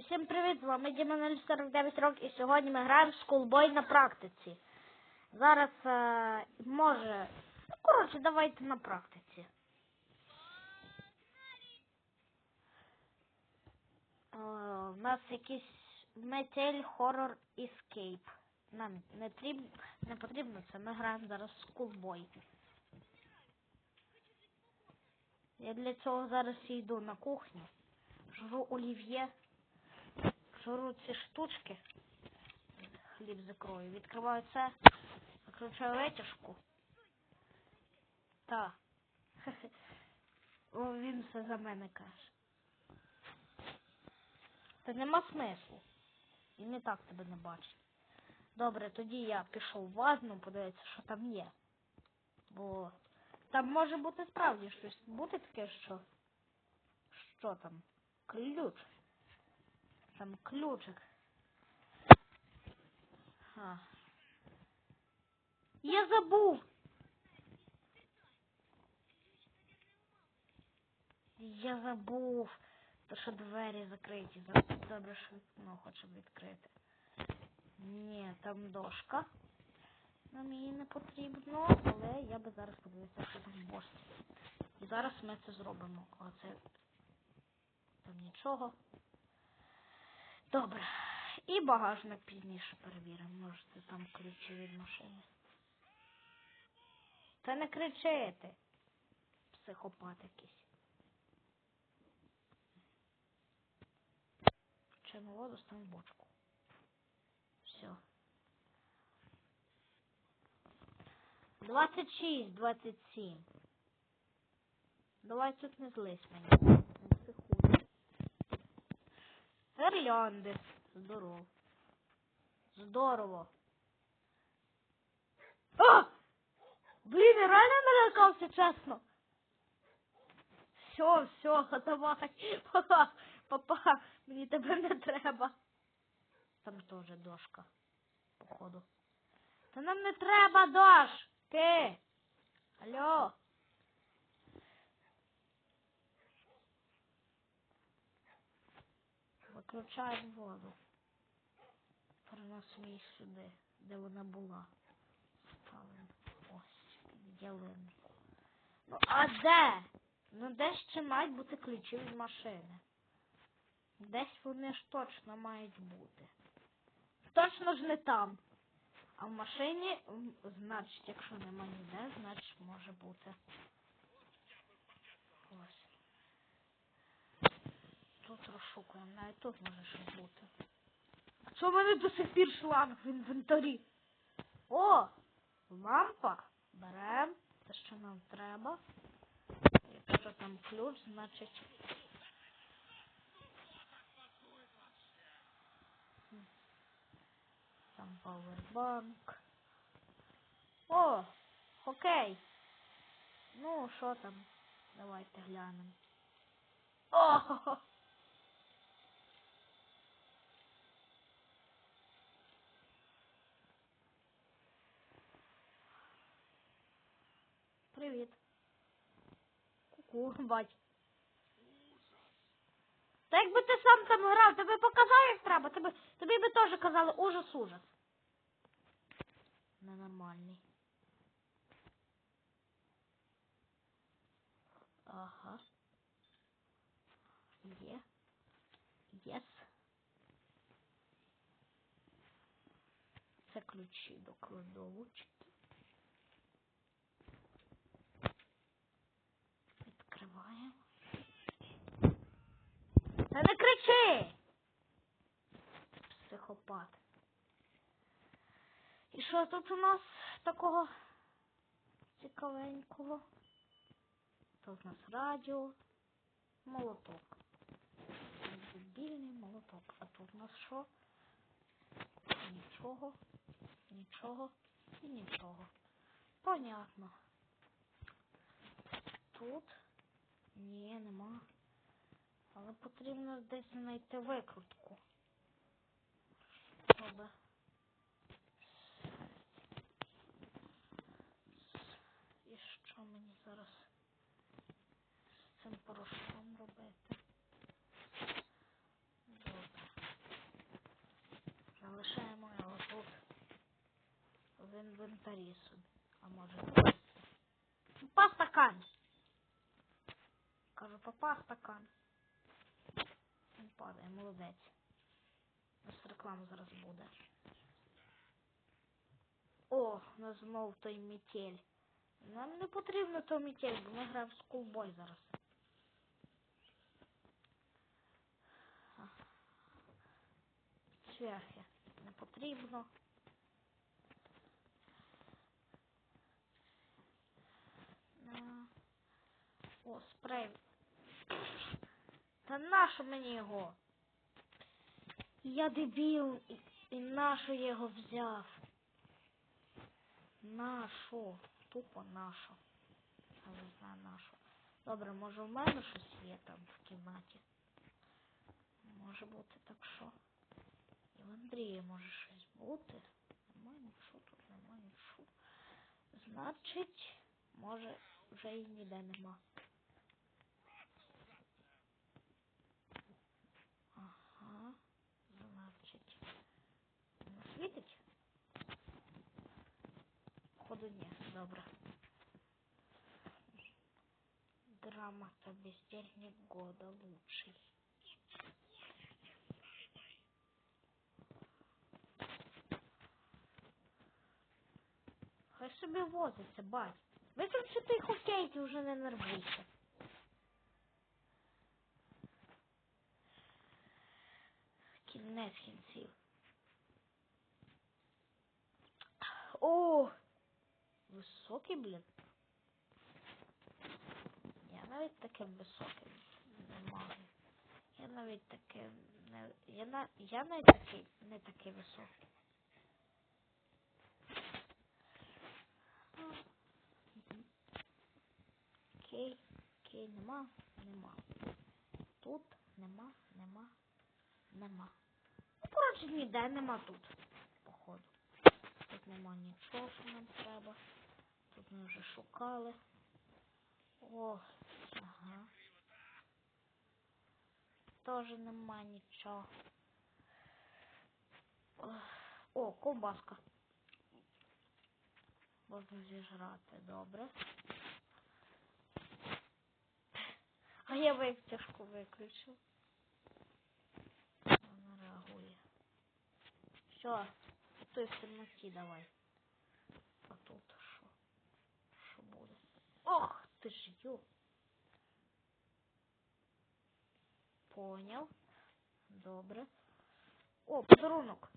Всім привіт, з вами Діма 049 років і сьогодні ми граємо в Schoolboy на практиці. Зараз е, може. Ну, коротше, давайте на практиці. Е, у нас якийсь метель хоррор Escape. Нам не, тріб... не потрібно це, ми граємо зараз в Schoolboy. Я для цього зараз йду на кухню, жру олів'є, жру ці штучки, хліб з ікрою, відкриваю це, закручую витяжку. Та. О, він все за мене каже. Та нема смислу. І так тебе не бачить. Добре, тоді я пішов в ванну, подивитися, що там є. Бо там може бути справді щось. Бути таке, що. Що там? Ключ. Там ключик. А. Я забув. Я забув. То що двері закриті. Добре, що вікно хочу відкрити. Ні, там дошка. Нам її не потрібно, але я би зараз подивився, що там бошці. І зараз ми це зробимо. Оце там нічого. Добре. І багажник пізніше перевіримо. Може, це там ключі від машини. Та не кричити. Психопат якийсь. Чайну воду стань в бочку. Все. 26, 27. Давай тут не злись мені. Не Здорово. Здорово. А! Блін, я реально налякався, чесно. Все, все, давай. Папа, папа, мені тебе не треба. Там теж дошка, походу. Та нам не треба дош! дошки. Алло. Виключаємо воду. Переносимо її сюди, де вона була. Ставимо ось під. Ну а де? Ну десь ще мають бути ключі від машини. Десь вони ж точно мають бути. Точно ж не там. А в машині, значить, якщо нема ніде, значить може бути. Ось. Тут розшукуємо, навіть тут може щось бути. А чого в мене до сих пір шланг в інвентарі? О! Лампа. Берем. Те, що нам треба. Якщо там ключ, значить. Там пауербанк. О, окей. Ну, що там? Давайте глянемо. О! Привіт. Ку-ку, бать. Та якби ти сам там грав, тобі показав, як треба, тобі, тобі би теж казали ужас, ужас. Ненормальний. Ага. Є. Єс. Це ключі до кладовочки. Та не кричи! Психопат. І що тут у нас такого цікавенького? Тут у нас радіо, молоток. Дебільний молоток. А тут у нас що? Нічого, нічого і нічого. Понятно. Тут ні, нема. Але потрібно десь знайти викрутку. Оба. І що мені зараз з цим порошком робити? Добре. Залишаємо його тут в інвентарі собі. А може паста. Паста кань! Кажу, папа стакан. Падає, молодець. У нас реклама зараз буде. О, у нас знов той метель. Нам не потрібно той метель, бо ми граємо в скулбой зараз. Цвяхи не потрібно. О, спрей. Та нащо мені його? Я дебіл, і, і нащо я його взяв? Нащо? Тупо нащо? Я не знаю нащо. Добре, може в мене щось є там в кімнаті. Може бути так що. І в Андрія може щось бути. Нема нічого, тут нема нічого. Значить, може вже і ніде нема. Ага. Значить. Не світить? Походу ні, добре. Грамота бездельник года лучший. Хай собі возиться, бать. Виключи ти хокейки, вже не нервуйся. Кінець кінців. О! Високий, блін. Я навіть таке високе не маю. Я навіть таке не. Я, на... я навіть такий не такий високий. Окей, окей, нема, нема. Тут нема, нема, нема. Ну, коротше, ніде нема. Тут нема нічого, нам треба. Тут ми вже шукали. О, ага. Тоже нема нічого. О, ковбаска. Можна зіжрати, добре. А я виптяжку виключив. Вона реагує. Все, той в темноті давай. А тут що? Що буде? Ох, ти ж ю. Поняв. Добре. О, подарунок.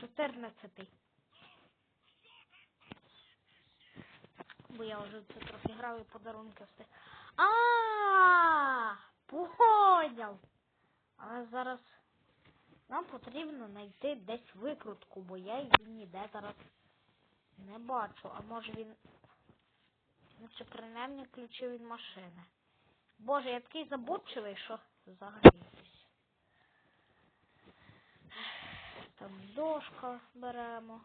Чотирнадцятий. Бо я вже це трохи грав і подарунки встиг. А, поняв. Але зараз нам потрібно знайти десь викрутку, бо я її ніде зараз не бачу. А може він. Ну, чи принаймні ключі від машини. Боже, я такий забудчивий, що взагалі якийсь. Там дошка беремо.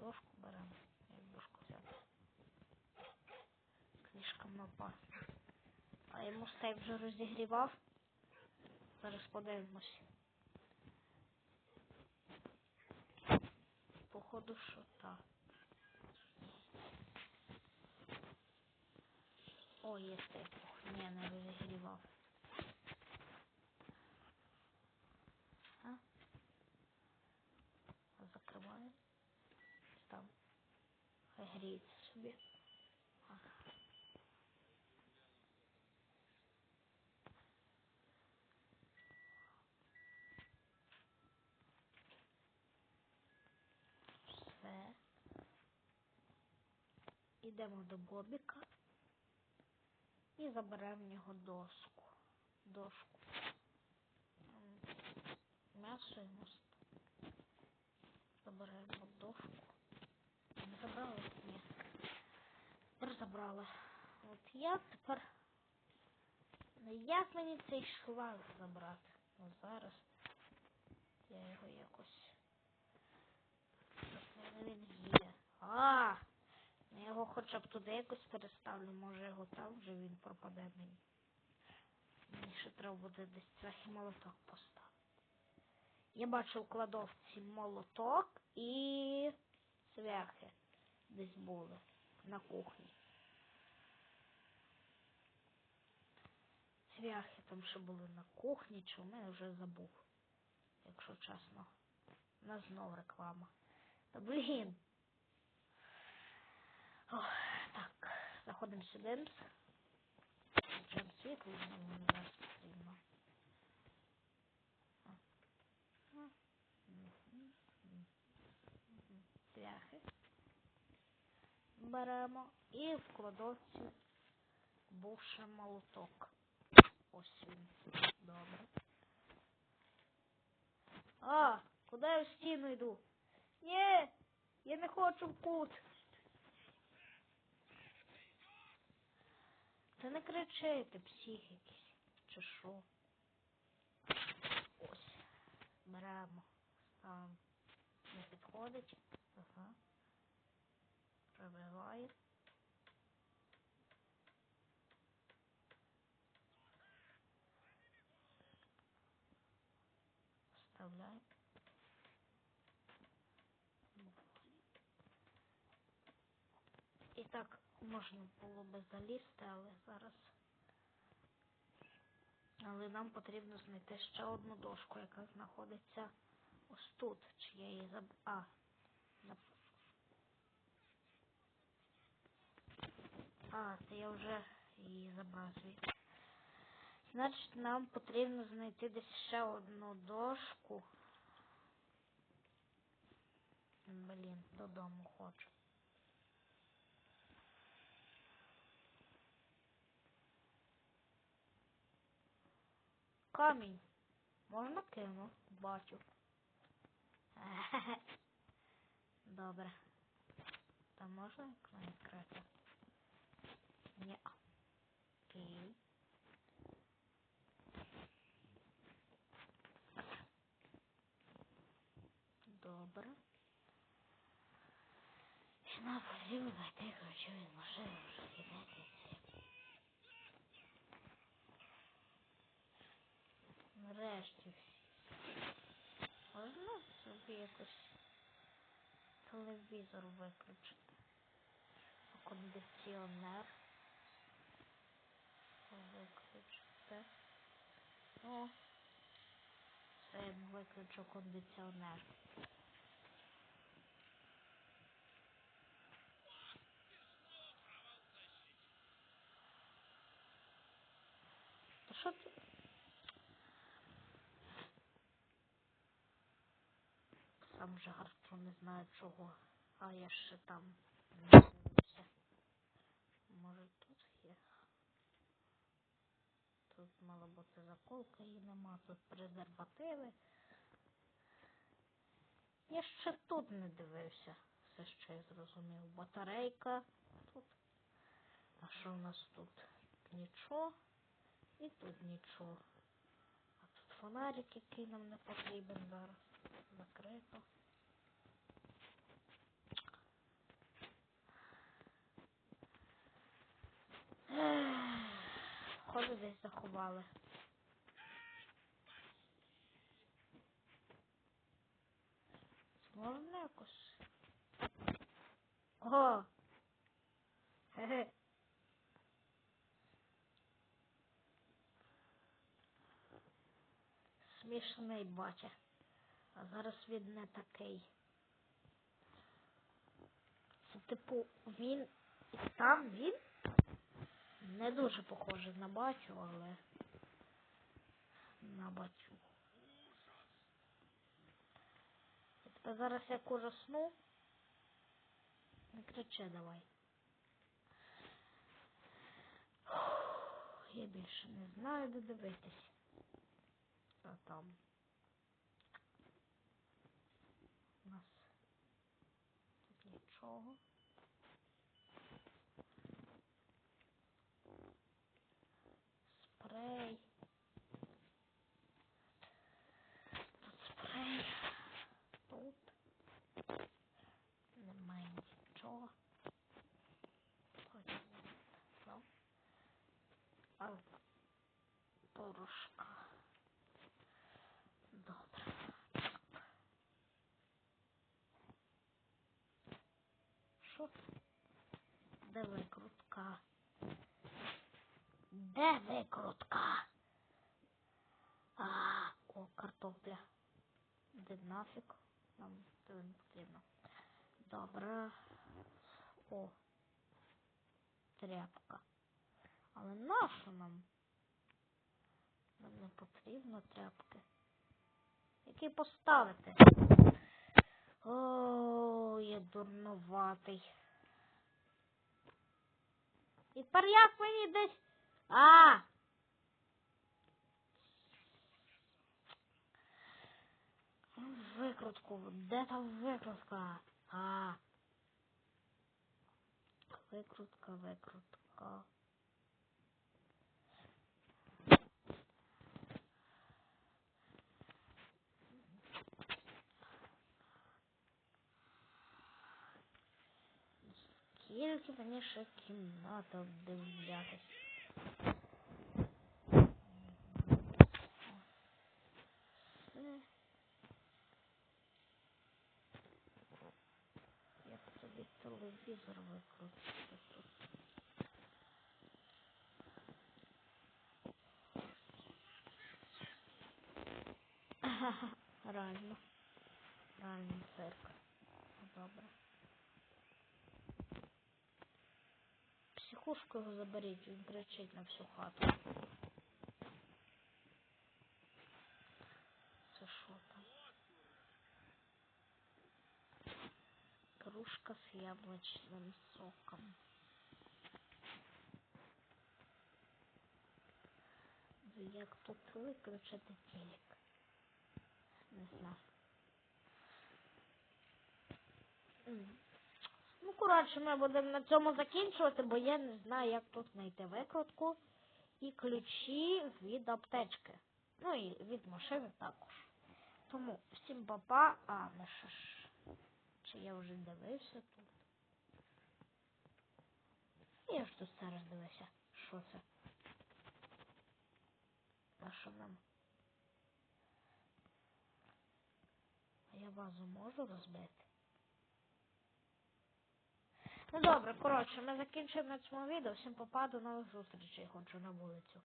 Дошку беремо. Як дошку взяти? Слишком опасно. А йому стейк вже розігрівав. Зараз подивимось. Походу, що так. О, є стейк. Ні, не розігрівав. А? Закриваю. Там. Гріється собі. А. Все. Ідемо до Бобіка і заберемо в нього доску. Дошку. М'ясо йому ст- заберемо дошку. Не забрали? Ні. Тепер забрали. От як тепер. Ну як мені цей шланг забрати? Ну зараз я його якось. Він є? А! Я його хоча б туди якось переставлю, може його там вже він пропаде мені. Мені ще треба буде десь цвяхи молоток поставити. Я бачу в кладовці молоток і цвяхи десь були на кухні. Цвяхи там ще були на кухні, чи в мене вже забув, якщо чесно. У нас знов реклама. Та блін. Ох, так, заходимо сюди. Включаємо світло, мені зараз потрібно. Цвяхи. Беремо і в кладовці був ще молоток. Ось він. Добре. А, куди я в стіну йду? Ні, я не хочу в кут. Та не кричи, ти псих якийсь. Чи що? Ось. Беремо. Ставимо. Не підходить. Ага. Пробиваю. Вставляю. І так можна було би залізти, але зараз. Але нам потрібно знайти ще одну дошку, яка знаходиться ось тут. Чи я її заб... А. на- А, це я вже її забрав. Значить, нам потрібно знайти десь ще одну дошку. Блін, додому хочу. Камінь. Можна кину? Бачу. Добре. Там можна вікно відкрити? Ні. Окей. Добре. І нам потрібно знайти ключові машини, вже кидати ці. Нарешті. Можна собі якось телевізор виключити? Кондиціонер. Виключити. О. це я виключу кондиціонер. Та що ти? Сам жарту не знаю чого. А я ще там не дивився. Може тут є? Тут мала бути заколка, її нема, тут презервативи. Я ще тут не дивився. Все ще я зрозумів. Батарейка тут. А що в нас тут? Нічого. І тут нічого. А тут фонарик, який нам не потрібен зараз. Закрито. Ходу десь заховали. Можна якось? О! Хе-хе. Смішний батя. А зараз він не такий. Це типу він і там він не дуже похожий на батю, але на батю. Я тебе зараз як ужасну. Не кричи давай. Я більше не знаю, де дивитись. А там. У нас тут нічого. Спрей. Тут спрей. Тут. Немає нічого. Потім. Ну. А по. Добре. Що? Де викрутка? Де викрутка? А, о, картопля. Де нафіг? Нам це не потрібно. Добре. О. Тряпка. Але нащо нам? Нам не потрібно тряпки. Які поставити? О, я дурнуватий. І тепер як мені десь. А! Викрутку. Де там викрутка? А. Викрутка, викрутка. Скільки мені ще кімната обдивлятись? Все. Як тобі телевізор тут? Реально. Реально цирк. Добре. Психушку його заберіть, він кричить на всю хату. Це що там? Кружка з яблучним соком. Як тут виключити телек? Не знаю. Коротше, ми будемо на цьому закінчувати, бо я не знаю, як тут знайти викрутку і ключі від аптечки. Ну і від машини також. Тому всім папа, а ну що ж. Чи я вже дивився тут? Я ж тут зараз дивився. Що це? А що нам? А я вазу можу розбити? Ну добре, коротше, ми закінчуємо на цьому відео. Всім попаду, нових зустрічей, хочу на вулицю.